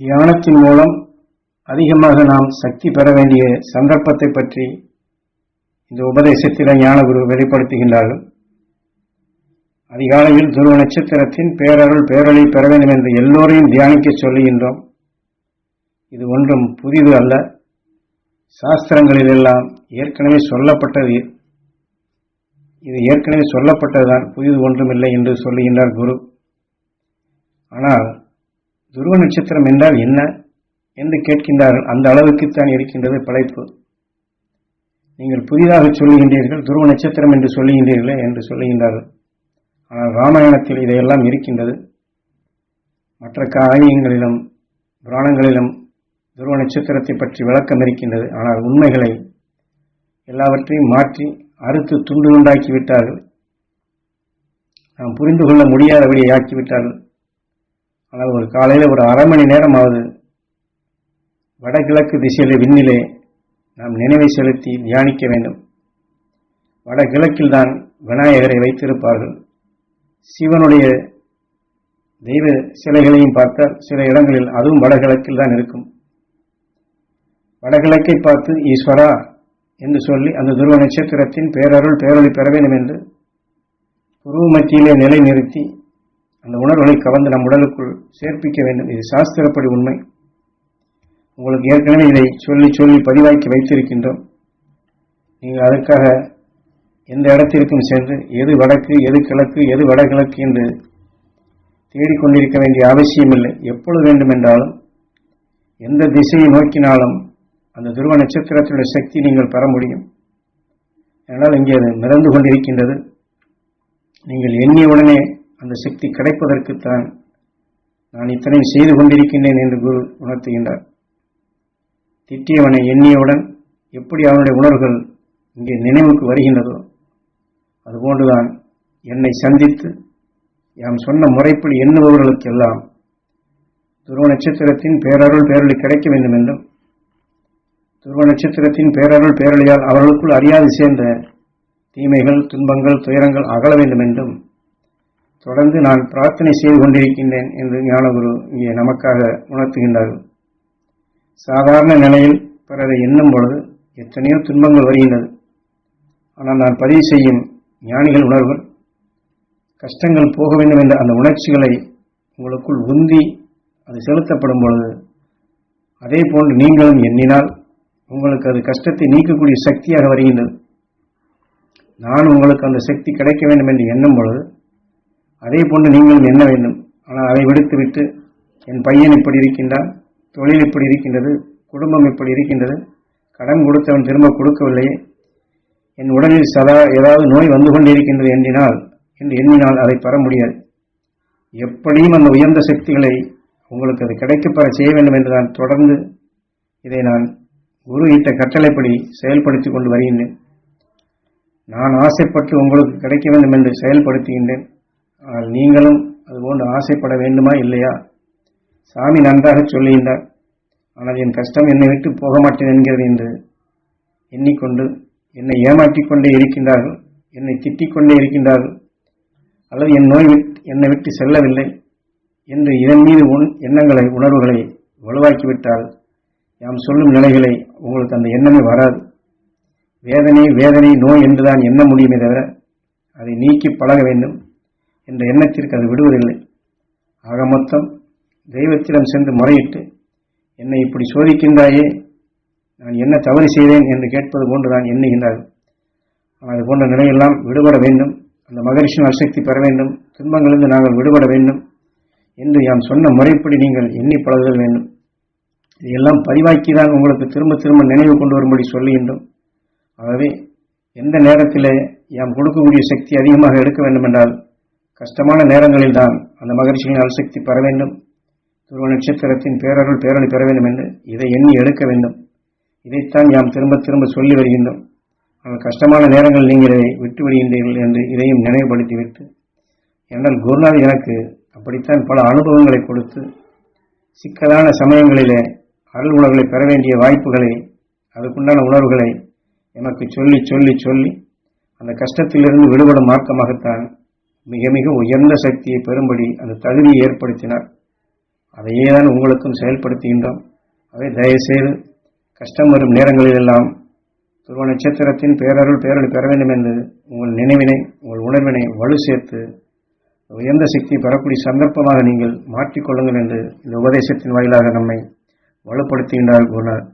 தியானத்தின் மூலம் அதிகமாக நாம் சக்தி பெற வேண்டிய சந்தர்ப்பத்தை பற்றி இந்த உபதேசத்தில் ஞானகுரு வெளிப்படுத்துகின்றார்கள். அதிகாலையில் துருவ நட்சத்திரத்தின் பேரருள் பேரலை பெற வேண்டும் என்று எல்லோரையும் தியானிக்க சொல்லுகின்றோம். இது ஒன்றும் புதிது அல்ல. சாஸ்திரங்களில் எல்லாம் ஏற்கனவே சொல்லப்பட்டது. இது ஏற்கனவே சொல்லப்பட்டதுதான். புதிது ஒன்றுமில்லை என்று சொல்லுகின்றார் குரு. ஆனால் துருவ நட்சத்திரம் என்றால் என்ன என்று கேட்கின்றார்கள். அந்த அளவுக்குத்தான் இருக்கின்றது படைப்பு. நீங்கள் புதிதாக சொல்லுகின்றீர்கள் துருவ நட்சத்திரம் என்று சொல்லுகின்றீர்களே என்று சொல்லுகின்றார்கள். ஆனால் ராமாயணத்தில் இதையெல்லாம் இருக்கின்றது. மற்ற காரியங்களிலும் புராணங்களிலும் துருவ நட்சத்திரத்தை பற்றி விளக்கம் இருக்கின்றது. ஆனால் உண்மைகளை எல்லாவற்றையும் மாற்றி அறுத்து துண்டு துண்டாக்கி விட்டார்கள். நாம் புரிந்து கொள்ள முடியாதபடியை ஆக்கிவிட்டார்கள் ஆனால் ஒரு காலையில் ஒரு அரை மணி நேரம் ஆகுது வடகிழக்கு திசையிலே விண்ணிலே நாம் நினைவை செலுத்தி தியானிக்க வேண்டும். வடகிழக்கில் தான் விநாயகரை வைத்திருப்பார்கள். சிவனுடைய தெய்வ சிலைகளையும் பார்த்தால் சில இடங்களில் அதுவும் வடகிழக்கில் தான் இருக்கும். வடகிழக்கை பார்த்து ஈஸ்வரா என்று சொல்லி அந்த துருவ நட்சத்திரத்தின் பேரருள் பேரொளி பெற வேண்டும் என்று புருவ மத்தியிலே நிலை நிறுத்தி அந்த உணர்வுகளை கவர்ந்து நம் உடலுக்குள் சேர்ப்பிக்க வேண்டும். இது சாஸ்திரப்படி உண்மை. உங்களுக்கு ஏற்கனவே இதை சொல்லி சொல்லி பதிவாக்கி வைத்திருக்கின்றோம். நீங்கள் அதற்காக எந்த இடத்திற்கும் சென்று எது வடக்கு எது கிழக்கு எது வடகிழக்கு என்று தேடிக்கொண்டிருக்க வேண்டிய அவசியமில்லை. எப்பொழுது வேண்டுமென்றாலும் எந்த திசையை நோக்கினாலும் அந்த துருவ நட்சத்திரத்தினுடைய சக்தி நீங்கள் பெற முடியும். அதனால் இங்கே அது மிதந்து கொண்டிருக்கின்றது. நீங்கள் எண்ணியவுடனே அந்த சக்தி கிடைப்பதற்குத்தான் நான் இத்தனை செய்து கொண்டிருக்கின்றேன் என்று குரு உணர்த்துகின்றார். திட்டியவனை எண்ணியவுடன் எப்படி அவனுடைய உணர்வுகள் இங்கே நினைவுக்கு வருகின்றதோ அதுபோன்றுதான் என்னை சந்தித்து யாம் சொன்ன முறைப்படி எண்ணுபவர்களுக்கெல்லாம் துருவ நட்சத்திரத்தின் பேரருள் பேரொளி கிடைக்க வேண்டும் என்றும் துருவ நட்சத்திரத்தின் பேரருள் பேரொழியால் அவர்களுக்குள் அறியாது சேர்ந்த தீமைகள் துன்பங்கள் துயரங்கள் அகல வேண்டும் என்றும் தொடர்ந்து நான் பிரார்த்தனை செய்து கொண்டிருக்கின்றேன் என்று ஞானகுரு இங்கே நமக்காக உணர்த்துகின்றார்கள். சாதாரண நிலையில் பிறரை எண்ணும் பொழுது எத்தனையோ துன்பங்கள் வருகின்றது. ஆனால் நான் பதிவு செய்யும் ஞானிகள் உணர்வுகள் கஷ்டங்கள் போக வேண்டும் என்ற அந்த உணர்ச்சிகளை உங்களுக்குள் உந்தி அது செலுத்தப்படும் பொழுது அதே போன்று நீங்களும் எண்ணினால் உங்களுக்கு அது கஷ்டத்தை நீக்கக்கூடிய சக்தியாக வருகின்றது. நான் உங்களுக்கு அந்த சக்தி கிடைக்க வேண்டும் என்று எண்ணும் பொழுது அதே போன்று நீங்களும் என்ன வேண்டும்? ஆனால் அதை விடுத்துவிட்டு என் பையன் இப்படி இருக்கின்றான் தொழில் இப்படி இருக்கின்றது குடும்பம் இப்படி இருக்கின்றது கடன் கொடுத்தவன் திரும்ப கொடுக்கவில்லையே என் உடலில் சதா ஏதாவது நோய் வந்து கொண்டிருக்கின்றது என்றினால் என்று எண்ணினால் அதை பெற முடியாது. எப்படியும் அந்த உயர்ந்த சக்திகளை உங்களுக்கு அது கிடைக்கப்பெற செய்ய வேண்டும் என்று நான் தொடர்ந்து இதை நான் குரு இட்ட கட்டளைப்படி செயல்படுத்திக் கொண்டு வருகின்றேன். நான் ஆசைப்பட்டு உங்களுக்கு கிடைக்க வேண்டும் என்று செயல்படுத்துகின்றேன். ஆனால் நீங்களும் அதுபோன்று ஆசைப்பட வேண்டுமா இல்லையா? சாமி நன்றாக சொல்லுகின்றார். ஆனால் என் கஷ்டம் என்னை விட்டு போக மாட்டேன் என்கிறது என்று எண்ணிக்கொண்டு என்னை ஏமாற்றிக் கொண்டே இருக்கின்றார்கள். என்னை திட்டிக் கொண்டே இருக்கின்றார்கள். அல்லது என் நோய் விட்டு என்னை விட்டு செல்லவில்லை என்று இதன் மீது உன் எண்ணங்களை உணர்வுகளை வலுவாக்கிவிட்டால் நாம் சொல்லும் நிலைகளை உங்களுக்கு அந்த எண்ணமே வராது. வேதனை வேதனை நோய் என்றுதான் எண்ண முடியுமே தவிர அதை நீக்கி பழக வேண்டும். என்ற எண்ணத்திற்கு அது விடுவதில்லை. ஆக மொத்தம் தெய்வத்திடம் சென்று முறையிட்டு என்னை இப்படி சோதிக்கின்றாயே நான் என்ன தவறு செய்தேன்? என்று கேட்பது போன்று தான் எண்ணுகின்றார்கள் அது போன்ற நிலையெல்லாம் விடுபட வேண்டும். அந்த மகரிஷின் அசக்தி பெற வேண்டும். துன்பங்களிலிருந்து நாங்கள் விடுபட வேண்டும் என்று யாம் சொன்ன முறைப்படி நீங்கள் எண்ணி பழகுதல் வேண்டும். இதையெல்லாம் பதிவாக்கி தான் உங்களுக்கு திரும்ப திரும்ப நினைவு கொண்டு வரும்படி சொல்லுகின்றோம். ஆகவே எந்த நேரத்தில் யாம் கொடுக்கக்கூடிய சக்தி அதிகமாக எடுக்க வேண்டும் என்றால் கஷ்டமான நேரங்களில் தான் அந்த மகிழ்ச்சியின் அல்சக்தி பெற வேண்டும். துருவ நட்சத்திரத்தின் பேரருள் பேரணி பெற வேண்டும் என்று இதை எண்ணி எடுக்க வேண்டும். இதைத்தான் யாம் திரும்ப திரும்ப சொல்லி வருகின்றோம். ஆனால் கஷ்டமான நேரங்கள் நீங்கள் இதை விட்டு விடுகின்றீர்கள் என்று இதையும் நினைவுபடுத்திவிட்டு என்றால் குருநாத் எனக்கு அப்படித்தான் பல அனுபவங்களை கொடுத்து சிக்கலான சமயங்களிலே அருள் உணர்வுகளை பெற வேண்டிய வாய்ப்புகளை அதுக்குண்டான உணர்வுகளை எனக்கு சொல்லி சொல்லி சொல்லி அந்த கஷ்டத்திலிருந்து விடுபடும் மார்க்கமாகத்தான் மிக மிக உயர்ந்த சக்தியை பெறும்படி அந்த தகுதியை ஏற்படுத்தினார். அதையே தான் உங்களுக்கும் செயல்படுத்துகின்றோம். அவை தயவுசெய்து கஷ்டம் வரும் நேரங்களில் எல்லாம் துருவ நட்சத்திரத்தின் பேரருள் பேரொழி பெற வேண்டும் என்று உங்கள் நினைவினை உங்கள் உணர்வினை வலு சேர்த்து உயர்ந்த சக்தியை பெறக்கூடிய சந்தர்ப்பமாக நீங்கள் மாற்றிக்கொள்ளுங்கள் என்று இந்த உபதேசத்தின் வாயிலாக நம்மை வலுப்படுத்துகின்றார் குருநாதர்